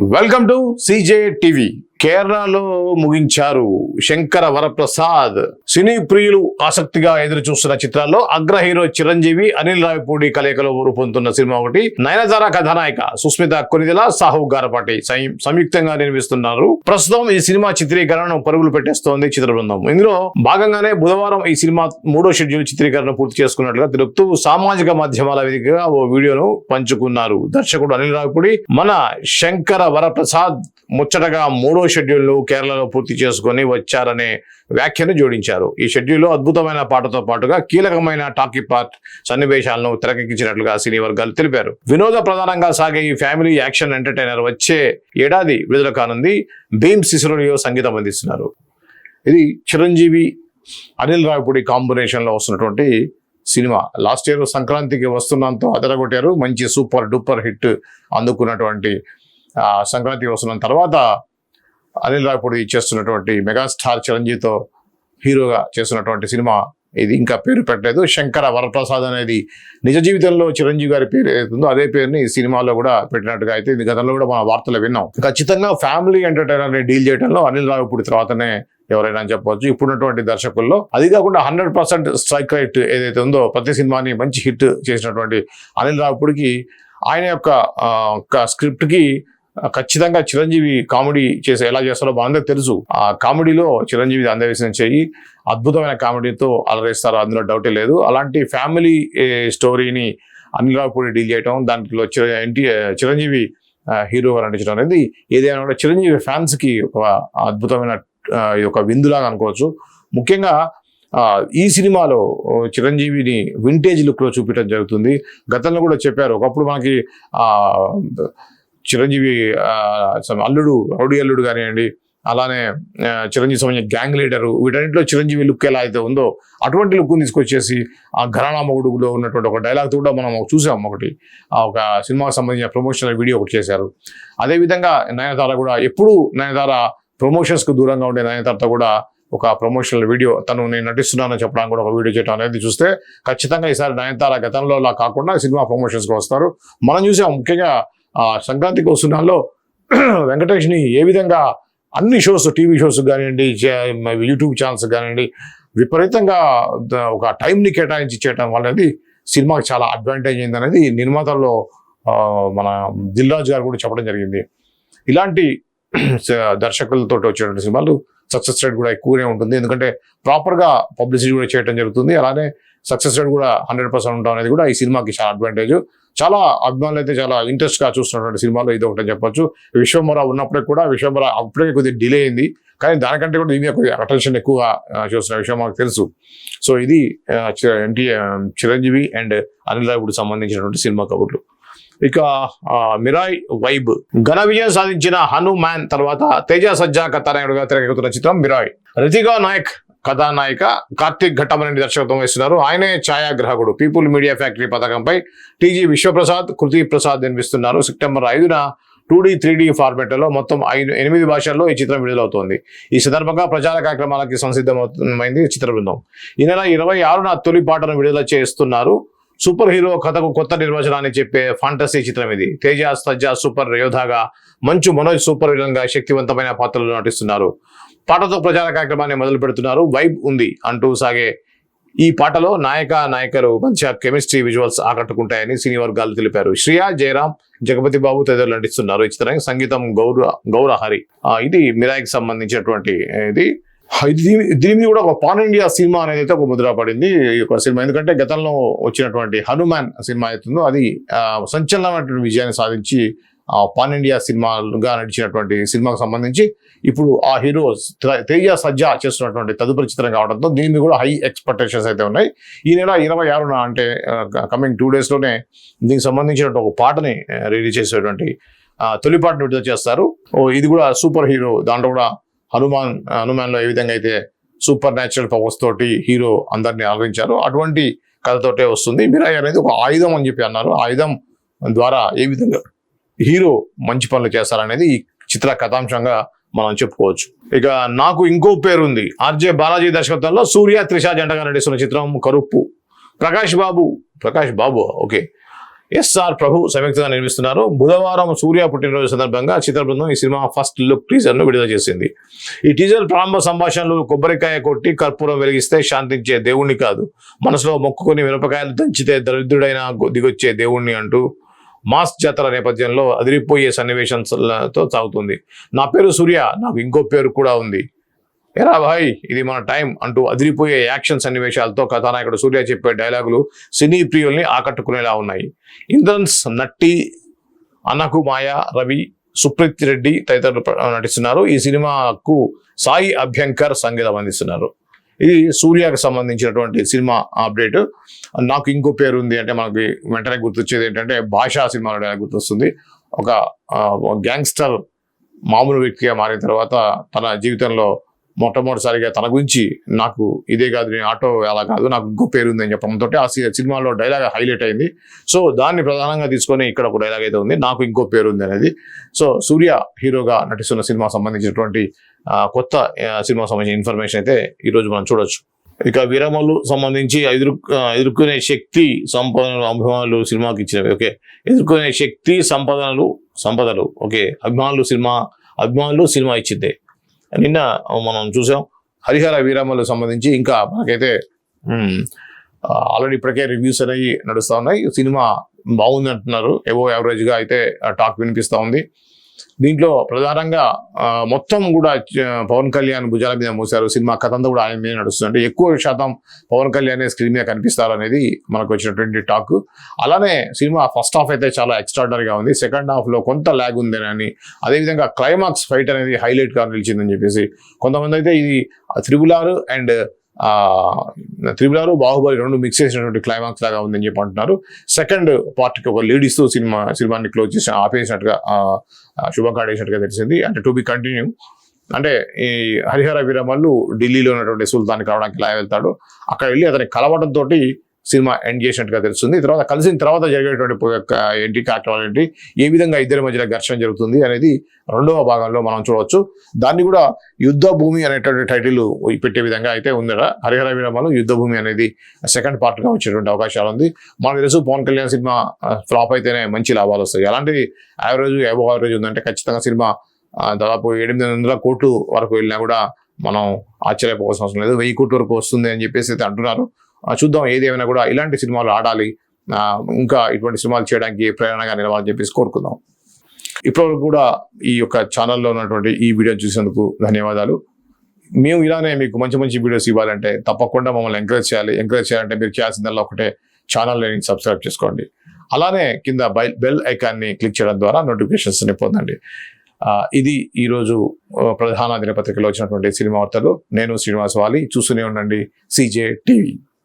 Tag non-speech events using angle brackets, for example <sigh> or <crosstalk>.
Welcome to CJ TV. కేరళలో ముగించారు శంకర వరప్రసాద్. సినీ ప్రియులు ఆసక్తిగా ఎదురు చూస్తున్న చిత్రాల్లో అగ్ర హీరో చిరంజీవి అనిల్ రావిపూడి కలయికలో రూపొందుతున్న సినిమా ఒకటి నయనతార కథానాయిక. సుస్మిత కొనిదెల సాహు గారపాటి సంయుక్తంగా నిర్మిస్తున్నారు. ప్రస్తుతం ఈ సినిమా చిత్రీకరణను పరుగులు పెట్టేస్తోంది చిత్ర బృందం ఇందులో భాగంగానే బుధవారం ఈ సినిమా మూడో షెడ్యూల్ చిత్రీకరణ పూర్తి చేసుకున్నట్లుగా తెలుపుతూ సామాజిక మాధ్యమాల వేదికగా ఓ వీడియోను పంచుకున్నారు. దర్శకుడు అనిల్ రావిపూడి మన శంకర వరప్రసాద్ ముచ్చటగా మూడో షెడ్యూల్ను కేరళలో పూర్తి చేసుకొని వచ్చారనే వ్యాఖ్యను జోడించారు. ఈ షెడ్యూల్లో అద్భుతమైన పాటతో పాటుగా కీలకమైన టాకీ పార్ట్ సన్నివేశాలను తెరకెక్కించినట్లుగా సినీ వర్గాలు తెలిపారు. వినోద ప్రధానంగా సాగే ఈ ఫ్యామిలీ యాక్షన్ ఎంటర్టైనర్ వచ్చే ఏడాది విడుదల కానుంది. భీమ్ సిసురుడియో సంగీతం అందిస్తున్నారు. ఇది చిరంజీవి అనిల్ రావిపూడి కాంబినేషన్లో వస్తున్నటువంటి సినిమా. లాస్ట్ ఇయర్ సంక్రాంతికి వస్తున్నంతో అదరగొట్టారు. మంచి సూపర్ డూపర్ హిట్ అందుకున్నటువంటి సంక్రాంతికి వస్తున్న తర్వాత అనిల్ రాపూడి చేస్తున్నటువంటి మెగాస్టార్ చిరంజీవితో హీరోగా చేస్తున్నటువంటి సినిమా. ఇది ఇంకా పేరు పెట్టలేదు. శంకర వరప్రసాద్ అనేది నిజ జీవితంలో చిరంజీవి గారి పేరు ఏదైతుందో అదే పేరుని సినిమాలో కూడా పెట్టినట్టుగా అయితే ఇది గతంలో కూడా మన వార్తలు విన్నాం. ఖచ్చితంగా ఫ్యామిలీ ఎంటర్టైనర్ని డీల్ చేయడంలో అనిల్ రావిపూడి తర్వాతనే ఎవరైనా చెప్పవచ్చు ఇప్పుడున్నటువంటి దర్శకుల్లో అది కాకుండా హండ్రెడ్ పర్సెంట్ స్ట్రైక్ రేట్ ఏదైతే ఉందో ప్రతి సినిమాని మంచి హిట్ చేసినటువంటి అనిల్ రావుడికి ఆయన యొక్క స్క్రిప్ట్కి ఖచ్చితంగా చిరంజీవి కామెడీ చేసే ఎలా చేస్తారో మనందరికీ తెలుసు. ఆ కామెడీలో చిరంజీవి అందవేసిన చేయి అద్భుతమైన కామెడీతో అలరేస్తారు అందులో డౌటే లేదు. అలాంటి ఫ్యామిలీ స్టోరీని అనిల్ రావిపూడి డీల్ చేయటం దాంట్లో ఎన్టీ చిరంజీవి హీరోగా నటించడం అనేది ఏదైనా కూడా చిరంజీవి ఫ్యాన్స్కి ఒక అద్భుతమైన ఆ, ఒక విందులాగా అనుకోవచ్చు. ముఖ్యంగా ఈ సినిమాలో చిరంజీవిని వింటేజ్ లుక్లో చూపించడం జరుగుతుంది. గతంలో కూడా చెప్పారు ఒకప్పుడు మనకి చిరంజీవి అల్లుడు రౌడీ అల్లుడు కానివ్వండి అలానే చిరంజీవి సంబంధించిన గ్యాంగ్ లీడరు వీటన్నింటిలో చిరంజీవి లుక్ ఎలా అయితే ఉందో అటువంటి లుక్ తీసుకొచ్చేసి ఆ ఘరానా మొగుడులో ఉన్నటువంటి ఒక డైలాగ్ కూడా మనం చూసాం ఒకటి. ఆ ఒక సినిమాకి సంబంధించిన ప్రమోషనల్ వీడియో ఒకటి చేశారు. అదేవిధంగా నయనతార కూడా ఎప్పుడూ నయనతార ప్రమోషన్స్కు దూరంగా ఉండే నయనతారతో కూడా ఒక ప్రమోషనల్ వీడియో తను నేను నటిస్తున్నానని చెప్పడానికి కూడా ఒక వీడియో చేయడం అనేది చూస్తే ఖచ్చితంగా ఈసారి నయనతార గతంలో కాకుండా సినిమా ప్రమోషన్స్కి వస్తారు. మనం చూసాం ముఖ్యంగా ఆ సంక్రాంతికి వస్తున్నాల్లో <clears throat> వెంకటేష్ని ఏ విధంగా అన్ని షోస్ టీవీ షోస్ కానివ్వండి యూట్యూబ్ ఛానల్స్ కానివ్వండి విపరీతంగా ఒక టైంని కేటాయించి చేయడం అనేది సినిమాకి చాలా అడ్వాంటేజ్ అయింది అనేది నిర్మాతల్లో మన దిల్రాజు గారు కూడా చెప్పడం జరిగింది. ఇలాంటి <clears throat> దర్శకులతో వచ్చేటువంటి సినిమాలు సక్సెస్ రేట్ కూడా ఎక్కువనే ఉంటుంది. ఎందుకంటే ప్రాపర్గా పబ్లిసిటీ కూడా చేయడం జరుగుతుంది. అలానే సక్సెస్ రేట్ కూడా హండ్రెడ్ పర్సెంట్ ఉండడం అనేది కూడా ఈ సినిమాకి చాలా అడ్వాంటేజ్ చాలా అభిమానులు అయితే చాలా ఇంట్రెస్ట్గా చూస్తున్నటువంటి సినిమాలో ఇది ఒకటి చెప్పొచ్చు. విశ్వమరా ఉన్నప్పటికీ కూడా విశ్వమరా అప్పుడే కొద్దిగా డిలే అయింది. కానీ దానికంటే కూడా దీని కొద్దిగా అటెన్షన్ ఎక్కువగా చూస్తున్న విషయం మాకు తెలుసు. సో ఇది ఎన్టీ చిరంజీవి అండ్ అనిల్ రావుడికి సంబంధించినటువంటి సినిమా కబుర్లు. ఇక మిరాయ్ వైబ్. ఘన విజయం సాధించిన హనుమాన్ తర్వాత తేజ సజ్జా కథానాయుడుగా తెరకెక్కుతున్న చిత్రం మిరాయ్. రితికా నాయక్ కథానాయిక కార్తీక్ ఘట్టమనేని దర్శకత్వం వహిస్తున్నారు. ఆయనే ఛాయాగ్రాహకుడు. పీపుల్ మీడియా ఫ్యాక్టరీ పథకంపై టీజీ విశ్వప్రసాద్ కృతి ప్రసాద్ నిర్మిస్తున్నారు. సెప్టెంబర్ ఐదున టూ డి త్రీ డి ఫార్మేట్లలో మొత్తం ఐదు ఎనిమిది భాషల్లో ఈ చిత్రం విడుదలవుతోంది. ఈ సందర్భంగా ప్రచార కార్యక్రమాలకి సంసిద్ధమైంది చిత్ర బృందం ఈ నెల ఇరవై ఆరున తొలి పాటను విడుదల చేస్తున్నారు సూపర్ హీరో కథకు కొత్త నిర్వచనాన్ని చెప్పే ఫాంటసీ చిత్రం ఇది. తేజ సజ్జ సూపర్ యోధాగా మంచు మనోజ్ సూపర్ విలన్గా శక్తివంతమైన పాత్రలో నటిస్తున్నారు. పాటతో ప్రచార కార్యక్రమాన్ని మొదలు పెడుతున్నారు. వైబ్ ఉంది అంటూ సాగే ఈ పాటలో నాయక నాయకరు మంచి కెమిస్ట్రీ విజువల్స్ ఆకట్టుకుంటాయని సినీ వర్గాలు తెలిపారు. శ్రియా జయరాం జగపతి బాబు తదితరులు నటిస్తున్నారు ఈ చిత్రానికి సంగీతం గౌర గౌరహరి ఇది మిరాయికి సంబంధించినటువంటి ఇది దీని దీని మీద కూడా ఒక పాన్ ఇండియా సినిమా అనేది అయితే ఒక ముద్ర పడింది ఈ యొక్క సినిమా. ఎందుకంటే గతంలో వచ్చినటువంటి హనుమాన్ సినిమా అవుతుందో అది సంచలనమైనటువంటి విజయాన్ని సాధించి ఆ, పాన్ ఇండియా సినిమాగా నడిచినటువంటి సినిమాకు సంబంధించి ఇప్పుడు ఆ హీరో తేజ సజ్జా చేస్తున్నటువంటి తదుపరి చిత్రం కావడంతో దీని కూడా హై ఎక్స్పెక్టేషన్స్ అయితే ఉన్నాయి. ఈ నెల ఇరవై ఆరున అంటే కమింగ్ టూ డేస్లోనే దీనికి సంబంధించిన ఒక పాటని రిలీజ్ చేసేటువంటి ఆ, విడుదల చేస్తారు. ఓ ఇది కూడా సూపర్ హీరో దాంట్లో కూడా హనుమాన్ హనుమాన్లో ఏ విధంగా అయితే సూపర్ న్యాచురల్ పవర్స్ తోటి హీరో అందరినీ ఆదరించారు అటువంటి కథతోటే వస్తుంది. మిరాయి అనేది ఒక ఆయుధం అని చెప్పి అన్నారు. ఆయుధం ద్వారా ఏ విధంగా హీరో మంచి పనులు చేస్తారనేది ఈ చిత్ర కథాంశంగా మనం చెప్పుకోవచ్చు. ఇక నాకు ఇంకో పేరు ఉంది ఆర్జే బాలాజీ దర్శకత్వంలో సూర్య త్రిష జంటగా నటిస్తున్న చిత్రం కరుప్పు. ప్రకాష్ బాబు ప్రకాష్ బాబు ఓకే. ఎస్ఆర్ ప్రభు సంయుక్తంగా నిర్మిస్తున్నారు బుధవారం సూర్య పుట్టినరోజు సందర్భంగా చిత్ర బృందం ఈ సినిమా ఫస్ట్ లుక్ టీజర్ను విడుదల చేసింది. ఈ టీజర్ ప్రారంభ సంభాషణలు కొబ్బరికాయ కొట్టి కర్పూరం వెలిగిస్తే శాంతించే దేవుణ్ణి కాదు. మనసులో మొక్కుకొని మిరపకాయలు దంచితే దరిద్రుడైన దిగొచ్చే దేవుణ్ణి అంటూ మాస్ జాతర నేపథ్యంలో అదిరిపోయే సన్నివేశాలతో సాగుతుంది. నా పేరు సూర్య నాకు ఇంకో పేరు కూడా ఉంది. ఎరా భాయ్ ఇది మన టైం అంటూ అదిరిపోయే యాక్షన్ సన్నివేశాలతో కథానాయకుడు సూర్య చెప్పే డైలాగులు సినీ ప్రియుల్ని ఆకట్టుకునేలా ఉన్నాయి. ఇంద్రన్స్ నట్టి అన్నకు మాయ రవి సుప్రీత్ రెడ్డి తదితరులు నటిస్తున్నారు. ఈ సినిమాకు సాయి అభ్యంకర్ సంగీతం అందిస్తున్నారు. ఇది సూర్యకు సంబంధించినటువంటి సినిమా అప్డేట్. నాకు ఇంకో పేరు ఉంది అంటే మనకి వెంటనే గుర్తొచ్చేది ఏంటంటే భాషా సినిమాలో డైలాగ్ గుర్తొస్తుంది. ఒక గ్యాంగ్స్టర్ మామూలు వ్యక్తిగా మారిన తర్వాత తన జీవితంలో మొట్టమొదటిసారిగా తన గురించి నాకు ఇదే కాదు నేను ఆటో అలా కాదు నాకు ఇంకో పేరు ఉందని చెప్పడంతో ఆ సినిమాలో డైలాగ్ హైలైట్ అయింది. సో దాన్ని ప్రధానంగా తీసుకొని ఇక్కడ ఒక డైలాగ్ అయితే ఉంది నాకు ఇంకో పేరు ఉంది అనేది. సో సూర్య హీరోగా నటిస్తున్న సినిమా సంబంధించినటువంటి కొత్త సినిమా సంబంధించిన ఇన్ఫర్మేషన్ అయితే ఈరోజు మనం చూడొచ్చు. ఇక విరామాలు సంబంధించి ఎదురు ఎదుర్కొనే శక్తి సంపదలు అభిమానులు సినిమాకి ఇచ్చినవి. ఓకే. ఎదుర్కొనే శక్తి సంపదనలు సంపదలు. ఓకే. అభిమానులు సినిమా అభిమానులు సినిమా ఇచ్చింది. నిన్న మనం చూసాం హరిహర వీరమ్మలకు సంబంధించి ఇంకా మనకైతే ఆల్రెడీ ఇప్పటికే రివ్యూస్ అనేవి నడుస్తూ ఉన్నాయి. సినిమా బాగుంది అంటున్నారు ఏవో యావరేజ్గా అయితే టాక్ వినిపిస్తూ ఉంది. దీంట్లో ప్రధానంగా మొత్తం కూడా పవన్ కళ్యాణ్ భుజాల మీద మోసారు సినిమా కథ అంతా కూడా ఆయన మీద నడుస్తుంది. అంటే ఎక్కువ శాతం పవన్ కళ్యాణ్ స్క్రీన్ మీద కనిపిస్తారు అనేది మనకు వచ్చినటువంటి టాక్. అలానే సినిమా ఫస్ట్ హాఫ్ అయితే చాలా ఎక్స్ట్రాడనరీగా ఉంది. సెకండ్ హాఫ్లో కొంత ల్యాగ్ ఉంది అని అదేవిధంగా క్లైమాక్స్ ఫైట్ అనేది హైలైట్గా నిలిచిందని చెప్పేసి కొంతమంది అయితే ఇది త్రిబులార్ అండ్ త్రిబులారు బాహుబలి రెండు మిక్స్ చేసినటువంటి క్లైమాక్స్ లాగా ఉందని చెప్పి అంటున్నారు. సెకండ్ పార్ట్కి ఒక లీడ్ ఇస్తూ సినిమా సినిమాని క్లోజ్ చేసి ఆపేసినట్టుగా ఆ, శుభం కాడేసినట్టుగా తెలిసింది. అంటే టు బి కంటిన్యూ అంటే ఈ హరిహర విరమల్లు ఢిల్లీలో ఉన్నటువంటి సుల్తాన్ కావడానికి ఇలా వెళ్తాడు అక్కడ వెళ్ళి అతని కలవడంతో తోటి సినిమా ఎండ్ చేసినట్టుగా తెలుస్తుంది. తర్వాత కలిసిన తర్వాత జరిగేటువంటి ఏంటి కార్యక్రమాలు ఏంటి ఏ విధంగా ఇద్దరి మధ్యలో ఘర్షణ జరుగుతుంది అనేది రెండవ భాగంలో మనం చూడవచ్చు. దాన్ని కూడా యుద్ధ భూమి అనేటువంటి టైటిల్ పెట్టే విధంగా అయితే ఉందట. హరిహర విరామాలు యుద్ధ భూమి అనేది సెకండ్ పార్ట్గా వచ్చేటువంటి అవకాశాలు ఉంది. మనకు తెలుసు పవన్ కళ్యాణ్ సినిమా ఫ్లాప్ అయితేనే మంచి లాభాలు వస్తాయి. అలాంటి యావరేజ్ ఏవో యావరేజ్ ఉందంటే ఖచ్చితంగా సినిమా దాదాపు ఎనిమిది వందల కోట్లు వరకు వెళ్ళినా కూడా మనం ఆశ్చర్యపోవాల్సిన అవసరం లేదు. వెయ్యి కోట్ల వరకు వస్తుంది అని చెప్పేసి అయితే అంటున్నారు. చూద్దాం ఏదేమైనా కూడా ఇలాంటి సినిమాలు ఆడాలి. ఇంకా ఇటువంటి సినిమాలు చేయడానికి ప్రేరణగా నిలవాలని చెప్పేసి కోరుకుందాం. ఇప్పటివరకు కూడా ఈ యొక్క ఛానల్లో ఉన్నటువంటి ఈ వీడియో చూసినందుకు ధన్యవాదాలు. మేము ఇలానే మీకు మంచి మంచి వీడియోస్ ఇవ్వాలంటే తప్పకుండా మమ్మల్ని ఎంకరేజ్ చేయాలి. ఎంకరేజ్ చేయాలంటే మీరు చేయాల్సిందల్లా ఒకటే ఛానల్ని సబ్స్క్రైబ్ చేసుకోండి. అలానే కింద బెల్ బెల్ ఐకాన్ని క్లిక్ చేయడం ద్వారా నోటిఫికేషన్స్ని పొందండి. ఇది ఈరోజు ప్రధాన దినపత్రికలో వచ్చినటువంటి సినిమా వార్తలు. నేను శ్రీనివాస్ వాలి. చూస్తూనే ఉండండి. CJ TV